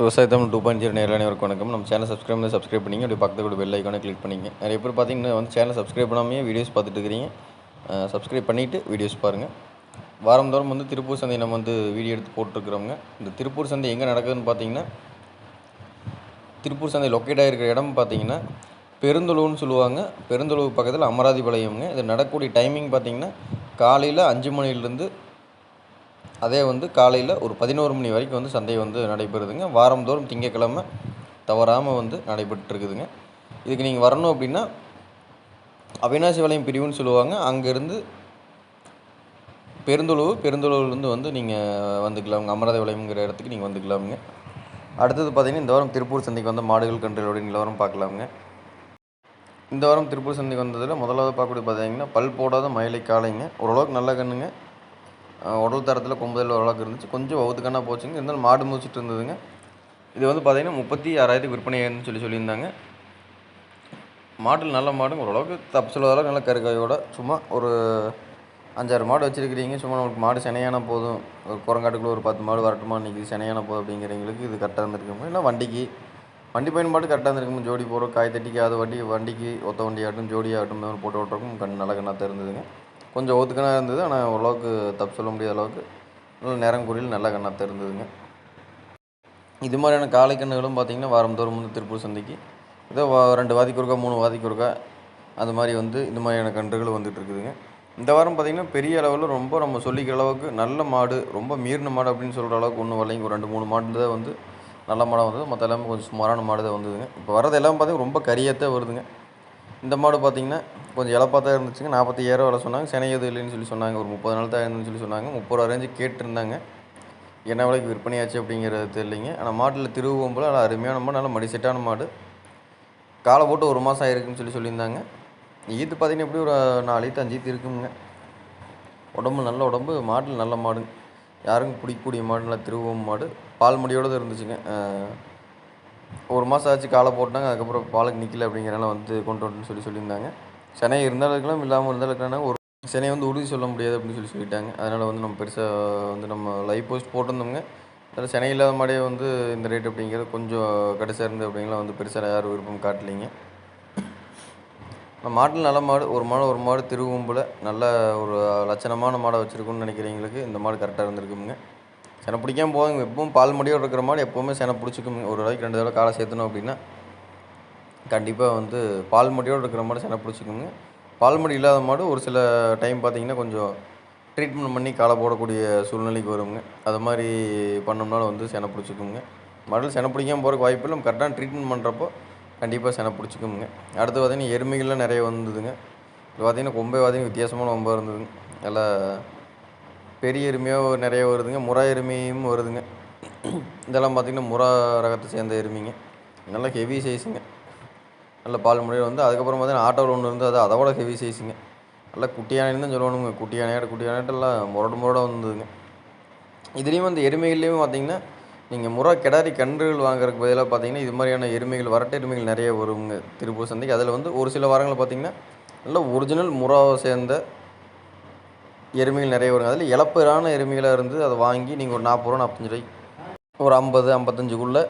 விவசாயத்தம் two point zero நேரில் அனைவருக்கு வணக்கம். நம்ம சேனல் சப்ஸ்கிரைப் பண்ணி சப்ஸ்கிரைப் பண்ணிங்க. அப்படி பக்கத்து கூட பெல் ஐக்கானே கிளிக் பண்ணிங்க. நிறைய பேர் பார்த்தீங்கன்னா வந்து சேனல் சப்ஸ்கிரைப் பண்ணாமே வீடியோஸ் பார்த்துட்டு இருக்கிறீங்க. சப்ஸ்கிரைப் பண்ணிவிட்டு வீடியோஸ் பாருங்கள் வாரந்தோறும் வந்து திருப்பூர் சந்தை நம்ம வந்து வீடியோ எடுத்து போட்டிருக்கிறோங்க இந்த திருப்பூர் சந்தை எங்கே நடக்குதுன்னு பார்த்தீங்கன்னா திருப்பூர் சந்தை லொக்கேட் ஆகிருக்கிற இடம் பார்த்தீங்கன்னா பெருந்தொழுவுன்னு சொல்லுவாங்க. பெருந்தொழுவு பக்கத்தில் அமராதிபாளையம்ங்க. இது நடக்கக்கூடிய டைமிங் பார்த்தீங்கன்னா காலையில் அஞ்சு மணிலேருந்து அதே வந்து காலையில் ஒரு பதினோரு மணி வரைக்கும் வந்து சந்தை வந்து நடைபெறுதுங்க. வாரந்தோறும் திங்கக்கிழமை தவறாமல் வந்து நடைபெற்றுருக்குதுங்க. இதுக்கு நீங்கள் வரணும் அப்படின்னா அவினாசி வளையம் பிரிவுன்னு சொல்லுவாங்க. அங்கேருந்து பெருந்தொழுவு பெருந்தொழுவுலேருந்து வந்து நீங்கள் வந்துக்கலாம். அமராத வளையம்ங்கிற இடத்துக்கு நீங்கள் வந்துக்கலாமுங்க. அடுத்தது பார்த்தீங்கன்னா இந்த வாரம் திருப்பூர் சந்தைக்கு வந்த மாடுகள் கன்றுகளுடைய நிலவரம் பார்க்கலாமுங்க. இந்த வாரம் திருப்பூர் சந்தைக்கு வந்ததில் முதலாவது பார்க்கக்கூடிய பார்த்தீங்கன்னா பல் போடாத மயிலை காளைங்க. ஓரளவுக்கு நல்ல கண்ணுங்க உடல் தரத்தில் கொம்புதல் ஓரளவுக்கு இருந்துச்சு. கொஞ்சம் வவுத்து போச்சுங்க. இருந்தாலும் மாடு முடிச்சுட்டு இருந்ததுங்க. இது வந்து பார்த்தீங்கன்னா முப்பத்தி ஆறாயிரத்துக்கு விற்பனையாயிருன்னு சொல்லி சொல்லியிருந்தாங்க. மாட்டில் நல்ல மாடுங்க. ஓரளவுக்கு தப்பு சொல்லாத நல்ல கருக்காயோட சும்மா ஒரு அஞ்சாறு மாடு வச்சுருக்கிறீங்க. சும்மா நம்மளுக்கு மாடு சினையான போதும். ஒரு குரங்காட்டுக்குள்ளே ஒரு பத்து மாடு வரட்டுமா? இன்றைக்கி சினையான போதும் அப்படிங்கிறவங்களுக்கு இது கரெக்டாக இருந்திருக்கும்? இல்லை வண்டிக்கு. வண்டி பயன்பாடு கரெக்டாக இருந்திருக்கும்? ஜோடி போகிறோம் காய் தட்டிக்கு அது வண்டி வண்டிக்கு ஒத்த வண்டி ஆகட்டும் ஜோடி ஆகட்டும் போட்டு ஓட்டுறக்கும் கண் நல்ல கண்ணாக தான் இருந்ததுங்க. கொஞ்சம் ஒத்துக்கணாக இருந்தது ஆனால் ஓரளவுக்கு தப்பு சொல்ல முடியாத அளவுக்கு. நல்ல நேரம் குறியில் நல்ல கண்ணாக இருந்ததுங்க இது மாதிரியான காளை கண்ணுகளும் பார்த்திங்கன்னா வாரந்தோறும் வந்து திருப்பூர் சந்தைக்கு. ஏதோ ரெண்டு வாதிக்கு ஒருக்கா மூணு வாதிக்கு ஒருக்கா அது மாதிரி வந்து இந்த மாதிரியான கன்றுகள் வந்துட்டு இருக்குதுங்க. இந்த வாரம் பார்த்திங்கன்னா பெரிய அளவில் ரொம்ப நம்ம சொல்லிக்கிற அளவுக்கு நல்ல மாடு ரொம்ப மீறின மாடு அப்படின்னு சொல்கிற அளவுக்கு ஒன்றும் வரலைங்க. ஒரு ரெண்டு மூணு மாடு தான் வந்து நல்ல மாடாக வந்தது. மற்ற எல்லாமே கொஞ்சம் சுமாரான மாடு தான் வந்ததுங்க. இப்போ வரது எல்லாம் பார்த்திங்கன்னா ரொம்ப கரியாத்தான் வருதுங்க. இந்த மாடு பார்த்திங்கன்னா கொஞ்சம் இழப்பாக தான் இருந்துச்சுங்க. நாற்பத்தையாயிரம் விலை சொன்னாங்க. சினை எதுவும் இல்லைன்னு சொல்லி சொன்னாங்க. ஒரு முப்பது நாள் தான் இருந்துன்னு சொல்லி சொன்னாங்க. முப்பது ரூபா ரேஞ்சு கேட்டிருந்தாங்க. என்ன விலைக்கு விற்பனையாச்சு அப்படிங்கிறது தெரியலைங்க. ஆனால் மாட்டில் திருவுவோம் போல் நல்லா அருமையான மாடு நல்லா மடி செட்டான மாடு. காலை போட்டு ஒரு மாதம் ஆயிருக்குன்னு சொல்லி சொல்லியிருந்தாங்க. ஈத்து பார்த்தீங்கன்னா எப்படி ஒரு நாலு ஈத்து அஞ்சு ஈத்து இருக்குங்க. உடம்பு நல்ல உடம்பு மாட்டில் நல்ல மாடுங்க. யாருக்கும் பிடிக்கக்கூடிய மாடு நல்லா திருவோம் மாடு. பால் முடியோடு தான் இருந்துச்சுங்க ஒரு மாதம் ஆச்சு காலை போட்டாங்க அதுக்கப்புறம் பாலுக்கு நிற்கல அப்படிங்கிறனால வந்து கொண்டு வரணும்னு சொல்லி சொல்லியிருந்தாங்க. சென்னை இருந்தாலும் இருக்கலாம் இல்லாமல் இருந்தாலும் இருக்கலாம் ஒரு சென்னை வந்து உறுதி சொல்ல முடியாது அப்படின்னு சொல்லி சொல்லிட்டாங்க. அதனால் வந்து நம்ம பெருசாக வந்து நம்ம லைவ் போஸ்ட் போட்டிருந்தோங்க அதில் சென்னை இல்லாத மாடே வந்து இந்த ரேட் அப்படிங்கிறது கொஞ்சம் கடைசியாக இருந்து அப்படிங்கலாம் வந்து பெருசாக யாரும் விருப்பம் காட்டலைங்க. நம்ம மாட்டில் நல்ல மாடு ஒரு மாடு ஒரு மாடு திருவும்புல நல்ல ஒரு லட்சணமான மாடை வச்சுருக்கோன்னு நினைக்கிறீங்களுக்கு இந்த மாடு கரெக்டாக இருந்திருக்குங்க செனை பிடிக்காம போதுங்க. எப்பவும் பால் முடியோடு இருக்கிற மாதிரி எப்போவுமே செனை பிடிச்சிக்குங்க ஒரு தடவைக்கு ரெண்டு தடவை காலை சேர்த்தணும் அப்படின்னா கண்டிப்பாக வந்து பால் முடியோடு இருக்கிற மாதிரி செனை பிடிச்சிக்குங்க. பால் முடி இல்லாத மாடு ஒரு சில டைம் பார்த்தீங்கன்னா கொஞ்சம் ட்ரீட்மெண்ட் பண்ணி காலை போடக்கூடிய சூழ்நிலைக்கு வருங்க. அது மாதிரி பண்ணோம்னாலும் வந்து செனை பிடிச்சிக்குங்க. மாடல் செனை பிடிக்காமல் போகிறக்கு வாய்ப்பு இல்லை. நம்ம கரெக்டாக ட்ரீட்மெண்ட் பண்ணுறப்போ கண்டிப்பாக செனை பிடிச்சிக்குங்க. அடுத்து பார்த்தீங்கன்னா எருமைகள்லாம் நிறைய வந்ததுங்க. இது பார்த்தீங்கன்னா கொம்பே பார்த்தீங்கன்னா வித்தியாசமான கொம்பாக இருந்ததுங்க. நல்லா பெரிய எருமையாக நிறைய வருதுங்க. முறா எருமையும் வருதுங்க. இதெல்லாம் பார்த்திங்கன்னா முறா ரகத்தை சேர்ந்த எருமைங்க. நல்லா ஹெவி சைஸுங்க நல்ல பால் முறையில் வந்து அதுக்கப்புறம் பார்த்தீங்கன்னா ஆட்டோவில் ஒன்று இருந்து அது அதோட ஹெவி சைஸுங்க நல்லா குட்டியானைன்னு தான் சொல்லணுங்க. குட்டி யானையாட குட்டி யானைட்டெல்லாம் முரடு முரடாக வந்ததுங்க. இதுலேயும் அந்த எருமைகள்லேயும் பார்த்தீங்கன்னா நீங்கள் முறை கிடாரி கன்றுகள் வாங்குறதுக்கு பதிலாக பார்த்தீங்கன்னா இது மாதிரியான எருமைகள் வரட்டு எருமைகள் நிறைய வருங்க. திருப்பூர் சந்தைக்கு. அதில் வந்து ஒரு சில வாரங்கள் பார்த்தீங்கன்னா நல்ல ஒரிஜினல் முறாவை சேர்ந்த எருமைகள் நிறைய வருங்க அதில் இழப்பிறான எருமைகளாக இருந்து அதை வாங்கி நீங்கள் ஒரு நாற்பது ரூபா நாற்பத்தஞ்சு ரூபாய் ஒரு ஐம்பது ஐம்பத்தஞ்சுக்குள்ளே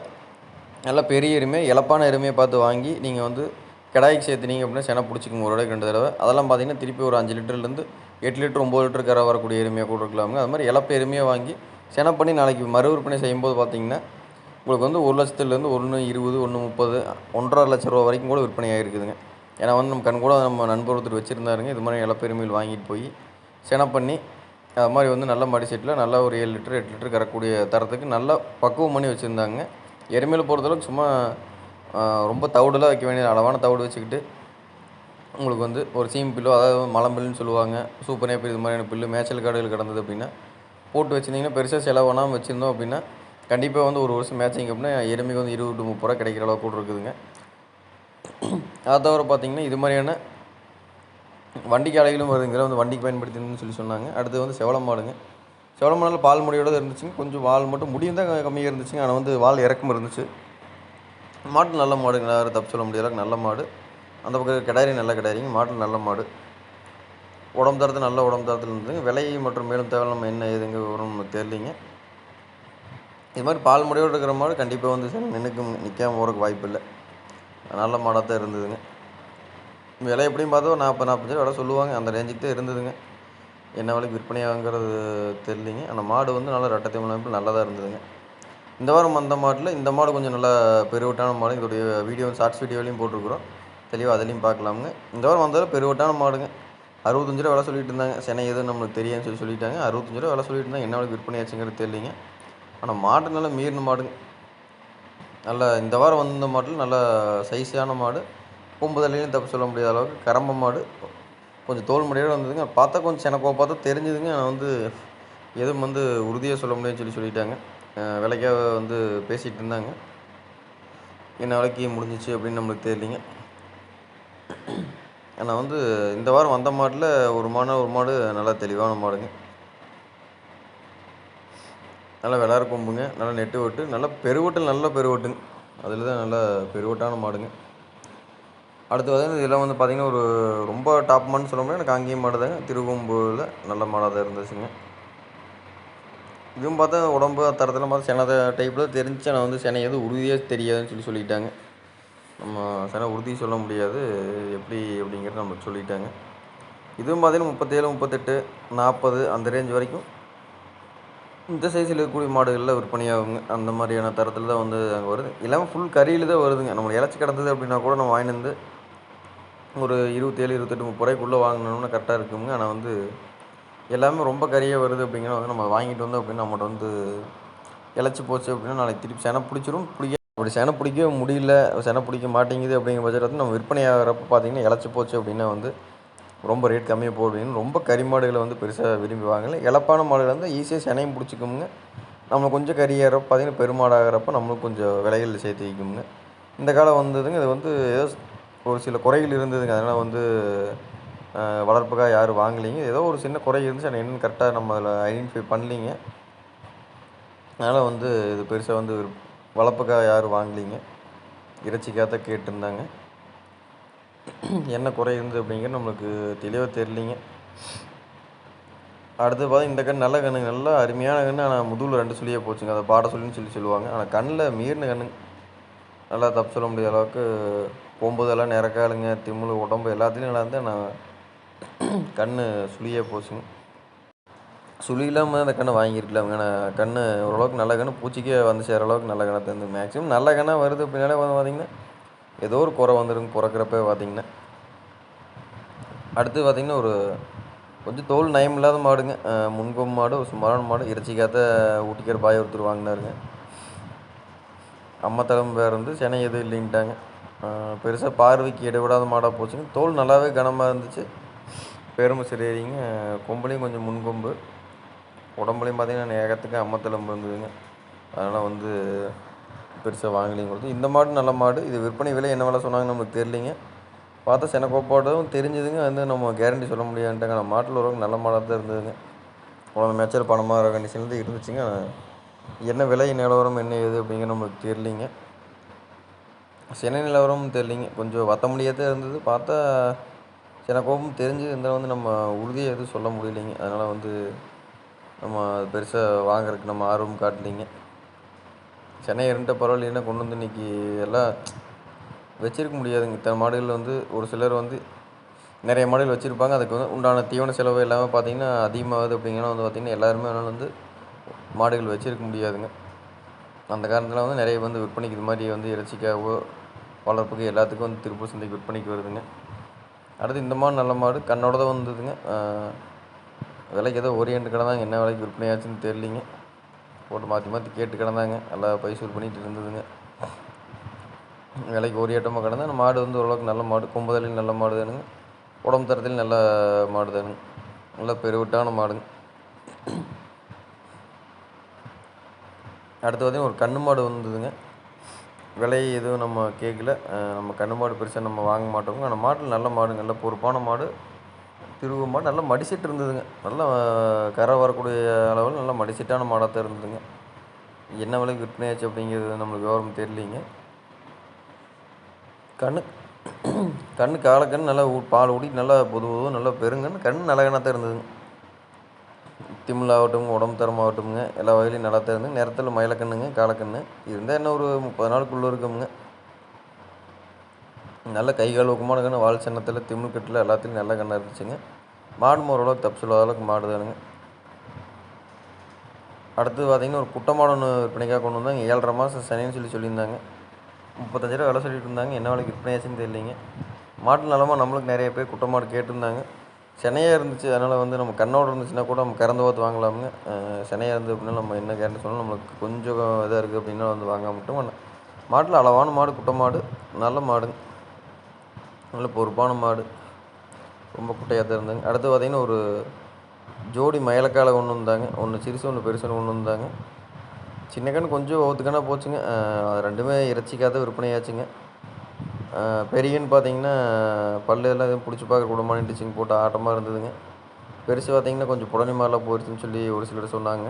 நல்ல பெரிய எருமை இழப்பான எருமையை பார்த்து வாங்கி நீங்கள் வந்து கிடாய்க்கு சேர்த்துனீங்க அப்படின்னா செனை பிடிச்சிக்கோங்க ஒரு தடவை ரெண்டு தடவை. அதெல்லாம் பார்த்தீங்கன்னா திருப்பி ஒரு அஞ்சு லிட்டர்லேருந்து எட்டு லிட்டர் ஒம்பது லிட்டர் கரை வரக்கூடிய எருமையாக கூட இருக்கலாமுங்க. அது மாதிரி இழப்பு எருமையை வாங்கி செனை பண்ணி நாளைக்கு மறு விற்பனை செய்யும்போது பார்த்தீங்கன்னா உங்களுக்கு வந்து ஒரு லட்சத்துலேருந்து ஒன்று இருபது ஒன்று முப்பது ஒன்றரை லட்ச ரூபா வரைக்கும் கூட விற்பனை இருக்குதுங்க ஏன்னா வந்து நம்ம கண் கூட நம்ம நண்பர் ஒருத்தர் வச்சுருந்தாருங்க. இது மாதிரி இழப்பு வாங்கிட்டு போய் செனை பண்ணி அது மாதிரி வந்து நல்ல மாடி செட்டில் நல்லா ஒரு ஏழு லிட்டர் எட்டு லிட்டர் கறக்கூடிய தரத்துக்கு நல்லா பக்குவம் பண்ணி வச்சுருந்தாங்க. எருமையில் பொறுத்தளவுக்கு சும்மா ரொம்ப தவிடுலாம் வைக்க வேண்டிய அளவான தவிடு வச்சுக்கிட்டு உங்களுக்கு வந்து ஒரு சீம் பில்லோ அதாவது மலம்பில்லுன்னு சொல்லுவாங்க சூப்பர் நேப்பர் இது மாதிரியான பில்லு மேய்ச்சல் காடுகள் கிடந்தது அப்படின்னா போட்டு வச்சுருந்தீங்கன்னா பெருசாக செலவானாமல் வச்சுருந்தோம் அப்படின்னா கண்டிப்பாக வந்து ஒரு வருஷம் மேட்சிங் அப்படின்னா எருமைக்கு வந்து இருபது முப்பது ரூபா கிடைக்கிற அளவுக்கு கூட இருக்குதுங்க. அதை தவிர பார்த்தீங்கன்னா இது மாதிரியான வண்டி காளைகளும் வருதுங்கிற வந்து வண்டிக்கு பயன்படுத்தினு சொல்லி சொன்னாங்க. அடுத்து வந்து செவளம் மாடுங்க. செவள மாடில் பால் முடியோட இருந்துச்சுங்க. கொஞ்சம் வால் மட்டும் முடியும் தான் கம்மியாக இருந்துச்சுங்க. ஆனால் வந்து வால் இறக்கம் இருந்துச்சு. மாட்டு நல்ல மாடுங்க யாரும் தப்பு சொல்ல முடியாத அளவுக்கு நல்ல மாடு. அந்த பக்கம் கிடாரி நல்ல கிடாரிங்க. மாட்டு நல்ல மாடு. உடம்பு தரத்து நல்ல உடம்பு தரத்தில் இருந்ததுங்க விலை மற்றும் மேலும் தேவை நம்ம என்ன ஏதுங்க விவரம் நமக்கு தெரியலிங்க. இது மாதிரி பால் முடியோடு இருக்கிற மாடு கண்டிப்பாக வந்து நின்றுக்கும் நிற்காம போகிறதுக்கு வாய்ப்பு இல்லை. நல்ல மாடாக தான் இருந்ததுங்க. விலை எப்படியும் பார்த்தா ஒரு நாற்பது நாற்பத்தஞ்சு விலை சொல்லுவாங்க. அந்த ரேஞ்சுக்கு தான் இருந்ததுங்க. என்ன விலைக்கு விற்பனையாகங்கிறது தெரியலிங்க. அந்த மாடு வந்து நல்லா ரெட்டத்தை அமைப்பு நல்லா தான் இருந்ததுங்க. இந்த வாரம் அந்த மாட்டில் இந்த மாடு கொஞ்சம் நல்லா பெருவட்டான மாடு. இதோடைய வீடியோ ஷார்ட்ஸ் வீடியோலையும் போட்டிருக்கிறோம். தெளிவாக அதுலேயும் பார்க்கலாமுங்க. இந்த வாரம் வந்தாலும் பெருவட்டான மாடுங்க. அறுபத்தஞ்சு ரூபா விலை சொல்லிட்டு இருந்தாங்க. சென்னை எதுவும் நம்மளுக்கு தெரியாதுன்னு சொல்லி சொல்லிட்டாங்க. அறுபத்தஞ்சு ரூபா விலை சொல்லிட்டு இருந்தாங்க. என்ன விலைக்கு விற்பனை ஆச்சுங்கிறது தெரியலிங்க. ஆனால் மாடு நல்லா மீறின மாடுங்க. நல்லா இந்த வாரம் வந்த மாட்டில் நல்லா சைஸான மாடு. கொம்புதலையும் தப்பு சொல்ல முடியாத அளவுக்கு கரம்ப மாடு கொஞ்சம் தோல் முடியோடு வந்ததுங்க. பார்த்தா கொஞ்சம் எனக்கு பார்த்தா தெரிஞ்சுதுங்க. ஆனால் வந்து எதுவும் வந்து உறுதியாக சொல்ல முடியாதுன்னு சொல்லி சொல்லிட்டாங்க. விலைக்காக வந்து பேசிகிட்டு இருந்தாங்க. என்ன விலைக்கு முடிஞ்சிச்சு அப்படின்னு நம்மளுக்கு தெரியலிங்க. ஆனால் வந்து இந்த வாரம் வந்த மாட்டில் ஒரு மாடு ஒரு மாடு நல்லா தெளிவான மாடுங்க. நல்லா விளாட கொம்புங்க. நல்லா நெட்டு ஓட்டு நல்லா பெருவட்டல் நல்ல பெருவட்டுங்க. அதில் தான் நல்லா பெருவட்டான மாடுங்க. அடுத்து வந்து இதெல்லாம் வந்து பார்த்திங்கன்னா ஒரு ரொம்ப டாப் மாடுன்னு சொல்ல முடியாது. எனக்கு அங்கேயும் மாடு தாங்க திருவொம்பூரில் நல்ல மாடாக தான் இருந்துச்சுங்க. இதுவும் பார்த்தா உடம்பு தரத்தில் பார்த்தா சென டைப்பில் தெரிஞ்சு ஆனால் வந்து செனை எதுவும் உறுதியாக தெரியாதுன்னு சொல்லி சொல்லிட்டாங்க. நம்ம செனை உறுதி சொல்ல முடியாது. எப்படி அப்படிங்கிறத நம்ம சொல்லிட்டாங்க. இதுவும் பார்த்தீங்கன்னா முப்பத்தேழு முப்பத்தெட்டு நாற்பது அந்த ரேஞ்ச் வரைக்கும். இந்த சைஸில் இருக்கக்கூடிய மாடுகளில் விற்பனையாகுங்க. அந்த மாதிரியான தரத்தில் தான் வந்து அங்கே வருது. எல்லாமே ஃபுல் கறியில் தான் வருதுங்க. நம்ம இலச்சி கிடந்தது அப்படின்னா கூட நம்ம வாங்கிட்டு வந்து ஒரு இருபத்தேழு இருபத்தெட்டு முப்பது வாங்கினோம்னா கரெக்டாக இருக்குங்க. ஆனால் வந்து எல்லாமே ரொம்ப கறியாக வருது அப்படிங்கிற வந்து நம்ம வாங்கிட்டு வந்தோம் அப்படின்னா நம்மகிட்ட வந்து இழைச்சி போச்சு அப்படின்னா நாளைக்கு திருப்பி செனை பிடிச்சிரும். பிடிக்க அப்படி செனை பிடிக்கவே முடியல. செனை பிடிக்க மாட்டேங்குது அப்படிங்கிற பட்சத்தில் வந்து நம்ம விற்பனை ஆகிறப்ப பார்த்திங்கன்னா இலச்சி போச்சு அப்படின்னா வந்து ரொம்ப ரேட் கம்மியாக போடுவீங்க ரொம்ப கறி மாடுகளை வந்து பெருசாக விரும்பி வாங்கல. இழப்பான மாடுகள் வந்து ஈஸியாக செனையும் பிடிச்சிக்கோங்க. நம்ம கொஞ்சம் கறி பார்த்திங்கன்னா பெருமாடாகிறப்ப நம்மளுக்கு கொஞ்சம் விலைகள் சேர்த்து வைக்குங்க. இந்த காலம் வந்ததுங்க இது வந்து ஏதோ ஒரு சில குறைகள் இருந்ததுங்க அதனால் வந்து வளர்ப்புக்காக யாரும் வாங்கலைங்க. ஏதோ ஒரு சின்ன குறை இருந்துச்சு. ஆனால் என்னென்னு கரெக்டாக நம்ம அதில் ஐடென்டிஃபை பண்ணலிங்க. அதனால் வந்து இது பெருசாக வந்து வளர்ப்புக்காக யாரும் வாங்கலிங்க. இறைச்சிக்காக தான் கேட்டிருந்தாங்க. என்ன குறை இருந்தது அப்படிங்கிற நம்மளுக்கு தெளிவாக தெரியலிங்க. அடுத்து பார்த்தா இந்த கண் நல்ல கண்ணு நல்லா அருமையான கண்ணு ஆனால் முதுகில் ரெண்டு சொல்லியே போச்சுங்க. அதை பாட சொல்லின்னு சொல்லி சொல்லுவாங்க. ஆனால் கண்ணில் மீறின கண்ணுங்க. நல்லா தப்பு சொல்ல முடியாத அளவுக்கு போகும்போதெல்லாம் நிறக்காலுங்க திம்முழு உடம்பு எல்லாத்துலேயும் நல்லா இருந்தால் நான் கண் சுழியே போச்சுங்க சுழி இல்லாமல் அந்த கண்ணை வாங்கியிருக்கலாமுங்க ஆனால் கண் ஓரளவுக்கு நல்ல கண்ணு பூச்சிக்கே வந்து சேர அளவுக்கு நல்ல கண்ணை தந்து. மேக்ஸிமம் நல்ல கண்ணாக வருது பின்னாலே வந்து பார்த்திங்கன்னா ஏதோ ஒரு குறை வந்துடுங்க பிறக்கிறப்ப பார்த்திங்கன்னா அடுத்து பார்த்திங்கன்னா ஒரு கொஞ்சம் தோல் நயம் இல்லாத மாடுங்க. முன்கொம்பு மாடு ஒரு சுமாரான மாடு இறைச்சிக்காத ஊட்டிக்கிற பாய் ஒருத்தர் வாங்கினாருங்க. அம்மா தலைமை பேர் வந்து சென்னை எதுவும் இல்லைன்ட்டாங்க. பெருசாக பார்வைக்கு இடைவிடாத மாடாக போச்சுங்க. தோல் நல்லாவே கனமாக இருந்துச்சு. பெருமை சரிங்க கொம்புலேயும் கொஞ்சம் முன்கொம்பு. உடம்புலையும் பார்த்திங்கன்னா ஏகத்துக்கு அம்மத்தலம்பு இருந்ததுங்க. அதனால் வந்து பெருசாக வாங்கலையும் கொடுத்து இந்த மாடு நல்ல மாடு. இது விற்பனை விலை என்ன விலை சொன்னாங்கன்னு நம்மளுக்கு தெரியலிங்க. பார்த்தா செனக்கோப்பாடும் தெரிஞ்சுதுங்க. வந்து நம்ம கேரண்டி சொல்ல முடியாதுன்ட்டாங்க. ஆனால் மாட்டில் ஒரு நல்ல மாடாக தான் இருந்ததுங்க. உடம்பு மேய்ச்சல் பணமாக கண்டிஷன்லேருந்து இருந்துச்சுங்க. என்ன விலை நிலவரம் என்ன ஏது அப்படிங்கிற நம்மளுக்கு தெரியலிங்க. சென்னை நிலவரமும் தெரியலிங்க. கொஞ்சம் வத்த முடியாத இருந்தது. பார்த்தா செனக்கோப்பம் தெரிஞ்சு இருந்தால் வந்து நம்ம உறுதியாக எதுவும் சொல்ல முடியலைங்க. அதனால் வந்து நம்ம பெருசாக வாங்குறதுக்கு நம்ம ஆர்வம் காட்டலிங்க. சென்னை இருண்ட பரவாயில்லைன்னா கொண்டு வந்து இன்றைக்கி எல்லாம் வச்சிருக்க முடியாதுங்க. இத்தனை மாடுகளில் வந்து ஒரு சிலர் வந்து நிறைய மாடுகள் வச்சுருப்பாங்க. அதுக்கு வந்து உண்டான தீவன செலவு எல்லாமே பார்த்திங்கன்னா அதிகமாகுது அப்படிங்கன்னா வந்து பார்த்திங்கன்னா எல்லாருமே அதனால் வந்து மாடுகள் வச்சுருக்க முடியாதுங்க. அந்த காரணத்தில் வந்து நிறைய வந்து விற்பனைக்கு இது மாதிரி வந்து இறைச்சிக்காகவோ வளர்ப்புக்கு எல்லாத்துக்கும் வந்து திருப்பூர் சந்தைக்கு விற்பனைக்கு வருதுங்க. அடுத்து இந்த மாடு நல்ல மாடு கண்ணோட தான் வந்ததுங்க. விலைக்கு ஏதோ ஓரியன்ட் கிடந்தாங்க என்ன விலைக்கு விற்பனையாச்சுன்னு தெரியலிங்க. போட்டு மாற்றி மாற்றி கேட்டு கிடந்தாங்க நல்லா பைசூர் பண்ணிகிட்டு இருந்ததுங்க. விலைக்கு ஓரியாட்டமாக கிடந்தா அந்த மாடு வந்து ஓரளவுக்கு நல்ல மாடு கொம்புதலையும் நல்ல மாடு தானுங்க. உடம்பு தரத்துலையும் நல்ல மாடு தானுங்க. நல்ல பெருவிட்டான மாடுங்க. அடுத்து பார்த்திங்கன்னா ஒரு கன்று மாடு வந்ததுங்க. விலை எதுவும் நம்ம கேட்கல நம்ம கன்று மாடு பெருசாக நம்ம வாங்க மாட்டோங்க ஆனால் மாட்டில் நல்ல மாடுங்க நல்ல பொறுப்பான மாடு திருவு மாடு நல்லா மடிசிட்டு இருந்ததுங்க. நல்லா கரை வரக்கூடிய அளவில் நல்லா மடிசிட்டான மாடாக தான் இருந்ததுங்க. என்ன விலைக்கு விற்பனையாச்சு அப்படிங்கிறது நம்மளுக்கு விவரம் தெரியலிங்க. கண்ணு கண்ணு காலக்கண்ணு நல்லா பால் ஊடி நல்லா பொது பொதுவும் நல்லா பெருங்கன்னு கண் நல்லகனாக தான் இருந்ததுங்க. திமில் ஆகட்டும் உடம்பு தரமாகட்டும்ங்க. எல்லா வகையிலையும் நல்லா தருங்க நேரத்தில் நிறத்தில் மயிலக்கண்ணுங்க காலக்கண்ணு. இருந்தால் என்ன ஒரு முப்பது நாளுக்குள்ளே இருக்குங்க நல்ல கை கால் ஊக்கமான கண்ணு வால் சின்னத்தில் திமிழ் கட்டில் எல்லாத்துலையும் நல்ல கண்ணாக இருந்துச்சுங்க. மாடு ஓரளவுக்கு தப்பு சொல்லாத அளவுக்கு மாடு தானுங்க. அடுத்து பார்த்திங்கன்னா ஒரு குட்டை மாடு ஒன்று விற்பனைக்காக கொண்டு வந்தாங்க. ஏழரை மாதம் சனின்னு சொல்லி சொல்லியிருந்தாங்க. முப்பத்தஞ்சு ரூபா விலை சொல்லிட்டு இருந்தாங்க. என்ன விலைக்கு விற்பனையாச்சுன்னு தெரியலிங்க. மாட்டு நலமாக நம்மளுக்கு நிறைய பேர் குட்டமாடு கேட்டிருந்தாங்க. சென்னையாக இருந்துச்சு அதனால் வந்து நம்ம கண்ணோடு இருந்துச்சுன்னா கூட நம்ம கறந்து பார்த்து வாங்கலாமுங்க சென்னையாக இருந்து அப்படின்னா நம்ம என்ன கேரண்டி சொன்னாலும் நம்மளுக்கு கொஞ்சம் இதாக இருக்குது அப்படின்னா வந்து வாங்க மட்டும் மாட்டில் அளவான மாடு குட்டை மாடு நல்ல மாடுங்க நல்ல பொறுப்பான மாடு ரொம்ப குட்டையாக தான் இருந்தாங்க அடுத்து பார்த்திங்கன்னா ஒரு ஜோடி மயலக்காலை ஒன்று வந்தாங்க. ஒன்று சிறுசு ஒன்று பெருசுன்னு ஒன்று வந்தாங்க. சின்ன கன்று கொஞ்சம் ஒவ்வொருத்துக்கான போச்சுங்க. அது ரெண்டுமே இறைச்சிக்காத விற்பனையாச்சுங்க. பெரியன்னு பார்த்தீங்கன்னா பல்லு எல்லாம் எதுவும் பிடிச்சி பார்க்க கூடமான டிச்சிங் போட்டு ஆட்டமாக இருந்ததுங்க. பெருசு பார்த்தீங்கன்னா கொஞ்சம் புடனி மாதிரிலாம் போயிடுச்சுன்னு சொல்லி ஒரு சிலர் சொன்னாங்க.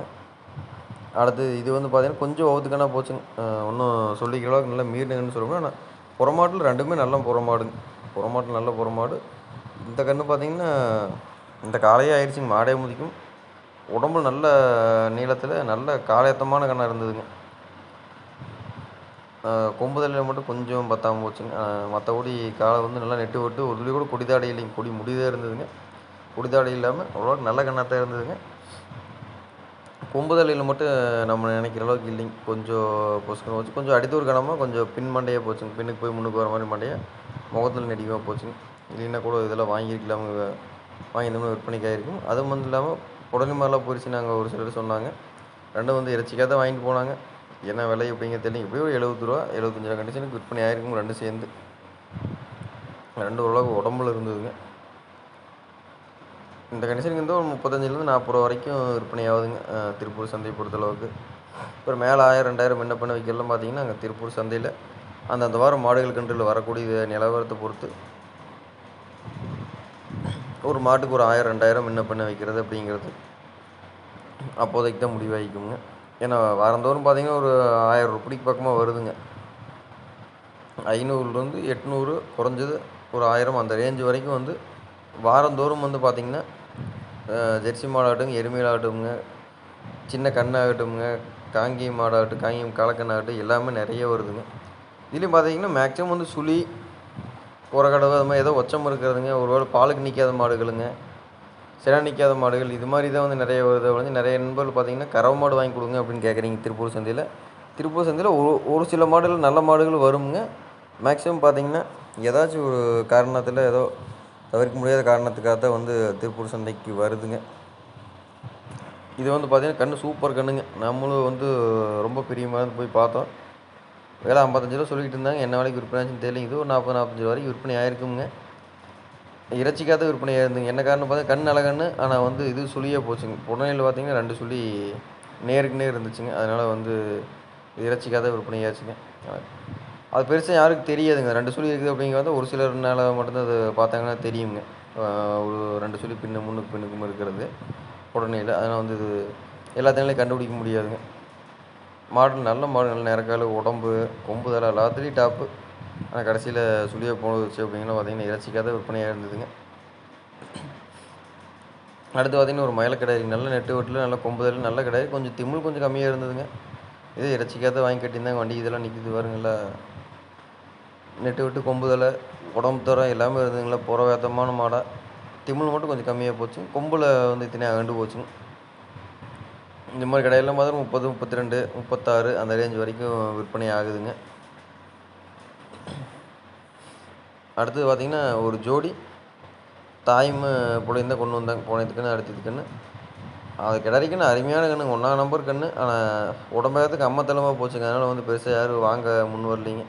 அடுத்து இது வந்து பார்த்தீங்கன்னா கொஞ்சம் ஒவ்வொருத்துக்கான போச்சுங்க. ஒன்றும் சொல்லிக்கிற அளவுக்கு நல்லா மீறினுங்கன்னு சொல்லுவோம் ஆனால் புறமாட்டில் ரெண்டுமே நல்ல புறமாடுங்க புறமாட்டில் நல்ல புறமாடு இந்த கன்று பார்த்தீங்கன்னா இந்த காலையே ஆயிடுச்சுங்க மாடே முதிக்கும். உடம்பு நல்ல நீளத்தில் நல்ல காலையத்தமான கண்ணாக இருந்ததுங்க. கொம்புதலையில் மட்டும் கொஞ்சம் பத்தாமல் போச்சுங்க. மற்றபடி காலை வந்து நல்லா நெட்டு விட்டு ஒரு துளி கூட கொடிதாடை இல்லைங்க. கொடி முடிதான் இருந்ததுங்க. கொடிதாடை இல்லாமல் ஓரளவுக்கு நல்ல கண்ணாத்தான் இருந்ததுங்க. கொம்புதலையில் மட்டும் நம்ம நினைக்கிற அளவுக்கு இல்லைங்க. கொஞ்சம் பொசுக்கணும் போச்சு கொஞ்சம் அடித்தூர் கணமாக கொஞ்சம் பின் மண்டையாக போச்சுங்க. பின்னுக்கு போய் முன்னுக்கு வர மாதிரி மண்டையாக முகத்தில் நெடிக்கமாக போச்சுங்க. இல்லைன்னா கூட இதெல்லாம் வாங்கியிருக்கலாம். வாங்கியிருந்தோம்னா விற்பனைக்கு ஆகிருக்கும் அது மட்டும் இல்லாமல் உடனே மாதிரிலாம் போயிடுச்சு நாங்கள் ஒரு சிலர் சொன்னாங்க. ரெண்டும் வந்து இறைச்சிக்காக தான் வாங்கிட்டு போனாங்க. என்ன விலை எப்படிங்க தெரியல. எப்படியும் ஒரு எழுபது ரூபா எழுபத்தஞ்சி ரூபா கண்டிஷனுக்கு விற்பனை ஆயிருக்கும் ரெண்டு சேர்ந்து. ரெண்டு ஓரளவுக்கு உடம்புல இருந்ததுங்க. இந்த கண்டிஷனுக்கு வந்து ஒரு முப்பத்தஞ்சிலேருந்து நாற்பது ரூபா வரைக்கும் விற்பனை ஆகுதுங்க. திருப்பூர் சந்தையை பொறுத்தளவுக்கு அப்புறம் மேலே ஆயிரம் ரெண்டாயிரம் என்ன பண்ண வைக்கலாம் பார்த்தீங்கன்னா அங்கே திருப்பூர் சந்தையில் அந்தந்த வாரம் மாடுகள் கன்றில் வரக்கூடிய நிலவரத்தை பொறுத்து ஒரு மாட்டுக்கு ஒரு ஆயிரம் ரெண்டாயிரம் என்ன பண்ண வைக்கிறது அப்படிங்கிறது அப்போதைக்கு தான் முடிவாகிக்குங்க ஏன்னா வாரந்தோறும் பார்த்தீங்கன்னா ஒரு ஆயிரம் ரூபாய்க்கு பக்கமாக வருதுங்க. ஐநூறுலேருந்து எட்நூறு குறைஞ்சது ஒரு ஆயிரம் அந்த ரேஞ்சு வரைக்கும் வந்து வாரந்தோறும் வந்து பார்த்திங்கன்னா ஜெர்சி மாடாகட்டும் எருமையிலாகட்டும்ங்க சின்ன கண்ணாகட்டும்ங்க காங்கேயம் மாடாகட்டும் காங்கேயம் காலக்கண்ணாகட்டும் எல்லாமே நிறைய வருதுங்க. இதுலேயும் பார்த்தீங்கன்னா மேக்ஸிமம் வந்து சுழி குறக்கடவை அது மாதிரி ஏதோ ஒச்சம் இருக்கிறதுங்க ஒரு வேளை பாலுக்கு நிற்காத மாடுகளுங்க. சினை நிற்காத மாடுகள் இது மாதிரி தான் வந்து நிறைய வருது வந்து நிறைய நண்பர்கள் பார்த்தீங்கன்னா கறவை மாடு வாங்கி கொடுங்க அப்படின்னு கேட்குறீங்க திருப்பூர் சந்தையில். திருப்பூர் சந்தையில் ஒரு ஒரு சில மாடுகள் நல்ல மாடுகள் வருங்க. மேக்ஸிமம் பார்த்தீங்கன்னா ஏதாச்சும் ஒரு காரணத்தில் ஏதோ தவிர்க்க முடியாத காரணத்துக்காக தான் வந்து திருப்பூர் சந்தைக்கு வருதுங்க. இது வந்து பார்த்திங்கன்னா கன்று சூப்பர் கன்றுங்க நம்மளும் வந்து ரொம்ப பிரியமாக இருந்து போய் பார்த்தோம். வேலை ஐம்பத்தஞ்சு ரூபா சொல்லிக்கிட்டு இருந்தாங்க. என்ன வேலைக்கு விற்பனை ஆச்சுன்னு தெரியல. இது ஒரு நாற்பது நாற்பத்தஞ்சு ரூபா வரைக்கும் விற்பனை ஆயிருக்குங்க. இறைச்சிக்காக விற்பனை இருந்தது. என்ன காரணம் பார்த்தா கண் அழகன்னு ஆனால் வந்து இது சுழியாக போச்சுங்க. புடனையில் பார்த்தீங்கன்னா ரெண்டு சுழி நேருக்கு நேர் இருந்துச்சுங்க. அதனால் வந்து இறைச்சிக்காக விற்பனை அது பெருசாக யாருக்கும் தெரியாதுங்க. ரெண்டு சுழி இருக்குது அப்படிங்கிறத ஒரு சிலர்னால மட்டும்தான் அது பார்த்தாங்கன்னா தெரியுங்க. ஒரு ரெண்டு சுழி பின்னு முன்னுக்கு பின்னுக்கும் இருக்கிறது உடனேயில் அதனால் வந்து இது எல்லாத்தினாலையும் கண்டுபிடிக்க முடியாதுங்க. மாடு நல்ல மாடு நல்ல நேரக்கால உடம்பு கொம்பு தலை எல்லாத்துலேயும் டாப்பு ஆனால் கடைசியில் சுழியை போச்சு அப்படிங்கிற பார்த்தீங்கன்னா இறைச்சிக்காக விற்பனையாக இருந்ததுங்க. அடுத்து பார்த்திங்கன்னா ஒரு மயில கிடையாது நல்ல நெட்டு வெட்டில் நல்ல கொம்புதல் நல்ல கிடையாது கொஞ்சம் திமிழ் கொஞ்சம் கம்மியாக இருந்ததுங்க. இதே இறைச்சிக்காக வாங்கி கட்டியிருந்தாங்க. வண்டி இதெல்லாம் நிற்கிது பாருங்களா நெட்டு விட்டு கொம்புதலை உடம்பு தரம் எல்லாமே இருந்ததுங்களா. புற வேத்தமான மாடை. திமிழ் மட்டும் கொஞ்சம் கம்மியாக போச்சு. கொம்பில் வந்து இத்தனை அகண்டு போச்சுங்க. இந்த மாதிரி கடையெல்லாம் பார்த்தா முப்பது முப்பத்தி ரெண்டு முப்பத்தாறு அந்த ரேஞ்ச் வரைக்கும் விற்பனை ஆகுதுங்க. அடுத்தது பார்த்திங்கன்னா ஒரு ஜோடி தாய்மை புள்ளையும் கொண்டு வந்தாங்க போனதுக்குன்னு அடுத்ததுக்குன்னு அது கிடரிக்குன்னு அருமையான கன்று ஒன்றா நம்பர் கன்று ஆனால் உடம்பேறதுக்கு அம்மத்தளமாக போச்சுங்க. அதனால் வந்து பெருசாக யாரும் வாங்க முன் வரலைங்க.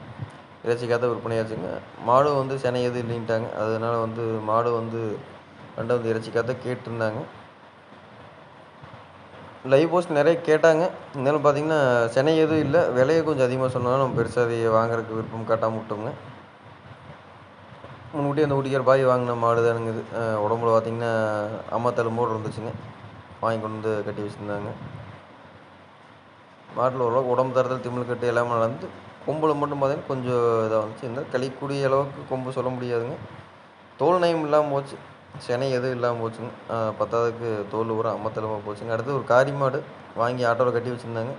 இறைச்சிக்காக விற்பனையாச்சுங்க மாடு வந்து செனை எதுவும் இல்லைன்ட்டாங்க. அதனால் வந்து மாடு வந்து ரெண்டு வந்து இறைச்சிக்காத கேட்டிருந்தாங்க. லைவ் போஸ்ட் நிறைய கேட்டாங்க. இருந்தாலும் பார்த்தீங்கன்னா சென்னை எதுவும் இல்லை. விலையை கொஞ்சம் அதிகமாக சொன்னாலும் நம்ம பெருசாக அதை வாங்குறதுக்கு விருப்பம் காட்டாமல் விட்டோங்க. முன்கூட்டி அந்த ஊட்டிக்கார பாய் வாங்கின மாடு தானுங்க இது. உடம்புல பார்த்தீங்கன்னா அம்மா தழும்போடு இருந்துச்சுங்க. வாங்கி கொண்டு வந்து கட்டி வச்சுருந்தாங்க. மாட்டில் ஓரளவுக்கு உடம்பு தரத்தில் திமிழ் கட்டு எல்லாமே நடந்து கொம்பில் மட்டும் பார்த்தீங்கன்னா கொஞ்சம் இதாக வந்துச்சு. இருந்தால் கழிக்கூடிய அளவுக்கு கொம்பு சொல்ல முடியாதுங்க. தோல் நயம் இல்லாமல் போச்சு. செனை எதுவும் இல்லாமல் போச்சுங்க. பத்தாவதுக்கு தோல் ஊரம் அம்மத்தலமாக போச்சுங்க. அடுத்து ஒரு காரி மாடு வாங்கி ஆட்டோவில் கட்டி வச்சுருந்தாங்க.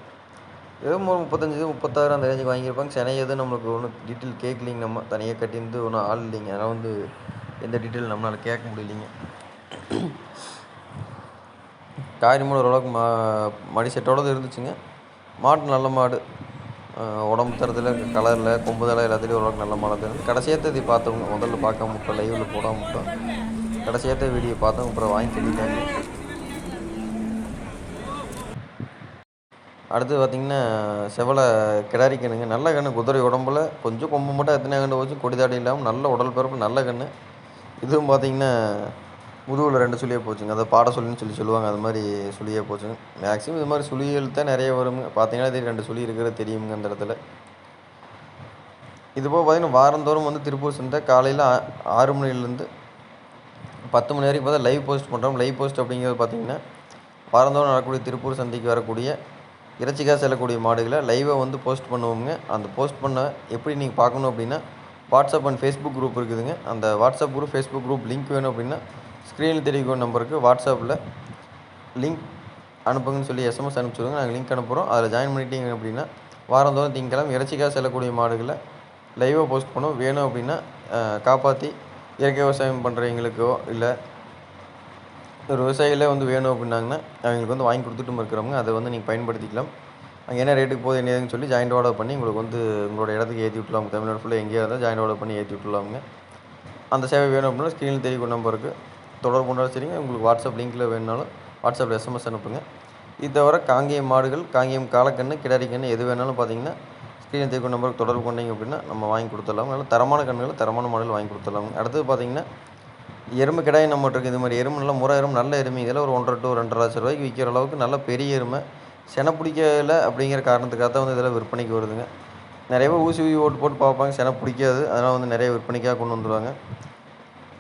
ஏதோ ஒரு முப்பத்தஞ்சு முப்பத்தாயிரம் அந்த ரேஞ்சுக்கு வாங்கியிருப்பாங்க. சென்னை எதுவும் நம்மளுக்கு ஒன்றும் டீட்டெயில் கேட்கலிங்க. நம்ம தனியாக கட்டியிருந்து ஒன்றும் ஆள் இல்லைங்க. அதனால் வந்து எந்த டீட்டெயில் நம்மளால் கேட்க முடியலைங்க. காரி மூணு ஓரளவுக்கு மா மடி செட்டோடு இருந்துச்சுங்க. மாடு நல்ல மாடு. உடம்பு தரத்தில் கலரில் கொம்பு தலை எல்லாத்துலேயும் ஓரளவுக்கு நல்ல மாடு இருந்தது கடைசியாக இது பார்த்தவங்க முதல்ல பார்க்க முட்டோம் லைவில் போடாமல் முட்டோம் கடைசியாக வீடியோ பார்த்தவங்க அப்புறம் வாங்கி சொல்லிட்டாங்க. அடுத்து பார்த்திங்கன்னா செவலை கிடாரி கண்ணுங்க. நல்ல கன்று குதிரை உடம்புல. கொஞ்சம் கொம்பு மட்டும் எத்தனை கன்று போச்சு கொடிதாடி இல்லாமல் நல்ல உடல் பிறப்பு நல்ல கன்று இதுவும் பார்த்திங்கன்னா முதுகில் ரெண்டு சுழியே போச்சுங்க. அதை பாட சொல்லின்னு சொல்லி சொல்லுவாங்க. அது மாதிரி சுழியே போச்சுங்க. மேக்ஸிமம் இது மாதிரி சுழிகள் தான் நிறைய வருங்க. பார்த்தீங்கன்னா இது ரெண்டு சுழி இருக்கிறது தெரியுங்க அந்த இடத்துல. இது போக பார்த்திங்கன்னா வாரந்தோறும் வந்து திருப்பூர் சந்தை காலையில் ஆறு மணிலேருந்து பத்து மணி வரைக்கும் பார்த்தா லைவ் போஸ்ட் பண்ணுறோம் லைவ் போஸ்ட் அப்படிங்கிறது பார்த்திங்கன்னா வாரந்தோறும் நடக்கக்கூடிய திருப்பூர் சந்தைக்கு வரக்கூடிய இறைச்சிக்காக செல்லக்கூடிய மாடுகளை லைவை வந்து போஸ்ட் பண்ணுவோங்க அந்த போஸ்ட் பண்ண எப்படி நீங்கள் பார்க்கணும் அப்படின்னா வாட்ஸ்அப் அண்ட் ஃபேஸ்புக் குரூப் இருக்குதுங்க. அந்த WhatsApp group Facebook group link வேணும் அப்படின்னா ஸ்க்ரீனில் தெரிவிக்கும் நம்பருக்கு வாட்ஸ்அப்பில் லிங்க் அனுப்புங்கன்னு சொல்லி எஸ்எம்எஸ் அனுப்பிச்சுடுங்க. நாங்கள் லிங்க் அனுப்புகிறோம் அதில் ஜாயின் பண்ணிட்டீங்க அப்படின்னா வாரந்தோறும் திங்கக்கிழமை இறைச்சிக்காக செல்லக்கூடிய மாடுகளை லைவாக போஸ்ட் பண்ணுவோம். வேணும் அப்படின்னா காப்பாற்றி இயற்கை விவசாயம் பண்ணுறவங்களுக்கோ இல்லை விவசாயிகளே வந்து வேணும் அப்படின்னாங்கன்னா அவங்களுக்கு வந்து வாங்கி கொடுத்துட்டும் இருக்கிறவங்க அதை வந்து நீங்கள் பயன்படுத்திக்கலாம். அங்கே என்ன ரேட்டுக்கு போகுது என்ன ஏதுன்னு சொல்லி ஜாயிண்ட் ஆர்டர் பண்ணி உங்களுக்கு வந்து உங்களோட இடத்துக்கு ஏற்றி விட்டுலாம் தமிழ்நாடு ஃபுல்லாக எங்கேயா இருந்தால் ஜாயிண்ட் ஆர்டர் பண்ணி ஏற்றி விட்டுலாமுங்க அந்த சேவை வேணும் அப்படின்னா ஸ்க்ரீனில் தெரியும் நம்பருக்கு தொடர்பு கொண்டாலும் சரிங்க. உங்களுக்கு வாட்ஸ்அப் லிங்க்கில் வேணுனாலும் வாட்ஸ்அப்பில் எஸ்எம்எஸ் அனுப்புங்க. இது தவிர காங்கேயம் மாடுகள் காங்கேயம் காலக்கண்ணு கிடாரி கண்ணு எது வேணாலும் பார்த்தீங்கன்னா ஸ்க்ரீனில் தெரியும் நம்பருக்கு தொடர்பு கொண்டீங்க அப்படின்னா நம்ம வாங்கி கொடுத்துடலாம் நல்ல தரமான கண்ணுகள் தரமான மாடுகள் வாங்கி கொடுத்துடலாம் அடுத்தது பார்த்தீங்கன்னா எருமை கிடாய் நம்மகிட்ட இருக்குது இது மாதிரி எருமை நல்லா முறை எறும்பு நல்ல எருமை. இதில் ஒரு ஒன்றரை டு ரெண்டரை லட்ச ரூபாய்க்கு விற்கிற அளவுக்கு நல்ல பெரிய எருமை. செனை பிடிக்கல அப்படிங்கிற காரணத்துக்காக தான் வந்து இதில் விற்பனைக்கு வருதுங்க. நிறைய பேர் ஊசி ஊசி ஓட்டு போட்டு பார்ப்பாங்க செனை பிடிக்காது. அதனால் வந்து நிறைய விற்பனைக்காக கொண்டு வந்துடுவாங்க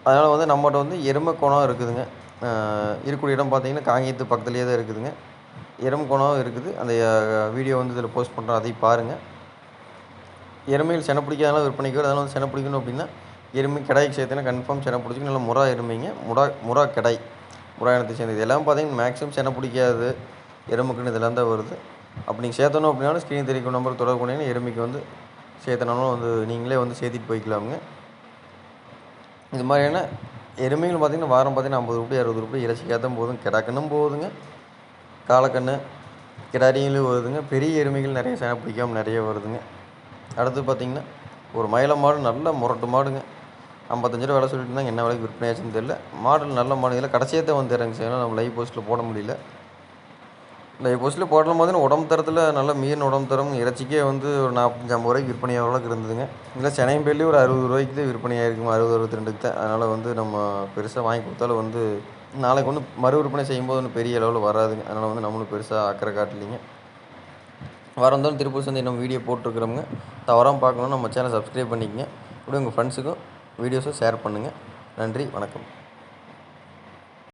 அதனால் வந்து நம்மகிட்ட வந்து எருமை குணம் இருக்குதுங்க. இருக்கக்கூடிய இடம் பார்த்திங்கன்னா காங்கேயத்து பக்கத்துலேயே தான் இருக்குதுங்க. எறும்பு குணம் இருக்குது. அந்த வீடியோ வந்து இதில் போஸ்ட் பண்ணுறோம் அதையும் பாருங்கள் எருமையில் செனை பிடிக்காதனால விற்பனைக்கு வரும் அதனால் வந்து செனை பிடிக்கணும் அப்படின்னா எருமை கிடாய்க்கு சேர்த்துனா கன்ஃபார்ம் செனை பிடிச்சிக்கும் நல்லா முறா எருமைங்க. முடா முறா கிடாய். முறா இனத்தை சேர்ந்தது. எல்லாம் பார்த்தீங்கன்னா மேக்ஸிமம் செனை பிடிக்காது. எருமைக்குன்னு இதெல்லாம் தான் வருது. அப்படி நீங்கள் சேர்த்தணும் அப்படின்னாலும் ஸ்க்ரீன் தெரிவிக்கும் நம்பர் தொடர்பு பண்ணிங்கன்னா எருமைக்கு வந்து சேர்த்தனாலும் வந்து நீங்களே வந்து சேர்த்திட்டு போய்க்கலாமுங்க. இது மாதிரியான எருமைகள் பார்த்திங்கன்னா வாரம் பார்த்திங்கன்னா ஐம்பது ரூபாய் அறுபது ரூபாய் இறைச்சிக்காக தான் போதும் கிடாக்கண்ணும் போகுதுங்க காலக்கண்ணு கிடாரிங்களும் வருதுங்க. பெரிய எருமைகள் நிறைய சேனை பிடிக்காமல் நிறைய வருதுங்க. அடுத்து பார்த்திங்கன்னா ஒரு மயில மாடு நல்ல முரட்டு மாடுங்க. ஐம்பத்தஞ்சு ரூபா வேலை சொல்லிட்டு இருந்தாங்க என்ன விலைக்கு விற்பனை ஆச்சுன்னு தெரியல. மாடல் நல்ல மாடலில் கடைசியாக தான் வந்து இறங்குச்சு. ஏன்னா நம்ம லைவ் போஸ்ட்டில் போட முடியல. லைவ் போஸ்ட்டில் போடலாம் போது உடம்பு தரத்தில் நல்ல மீன் உடம்பு தரம் இறைச்சிக்கே வந்து ஒரு நாற்பத்தஞ்சு ஐம்பது ரூபாய்க்கு விற்பனை அளவுக்கு இருந்ததுங்க. இல்லை சென்னையும் பேர்லேயே ஒரு அறுபது ரூபாய்க்கு தான் விற்பனை ஆகிருக்கும் அறுபது அறுபத்தி ரெண்டுக்கு தான். அதனால் வந்து நம்ம பெருசாக வாங்கி கொடுத்தாலும் வந்து நாளைக்கு ஒன்று மறு விற்பனை செய்யும்போது ஒன்றும் பெரிய அளவில் வராதுங்க. அதனால் வந்து நம்மளும் பெருசாக அக்கறை காட்டலிங்க. வரந்தோம் திருப்பூர் சந்தை நம்ம வீடியோ போட்டிருக்கிறோங்க தவறாமல் பார்க்கணும் நம்ம சேனல் சப்ஸ்கிரைப் பண்ணிக்கங்க. இப்படி உங்கள் ஃப்ரெண்ட்ஸுக்கும் வீடியோஸும் ஷேர் பண்ணுங்கள். நன்றி வணக்கம்.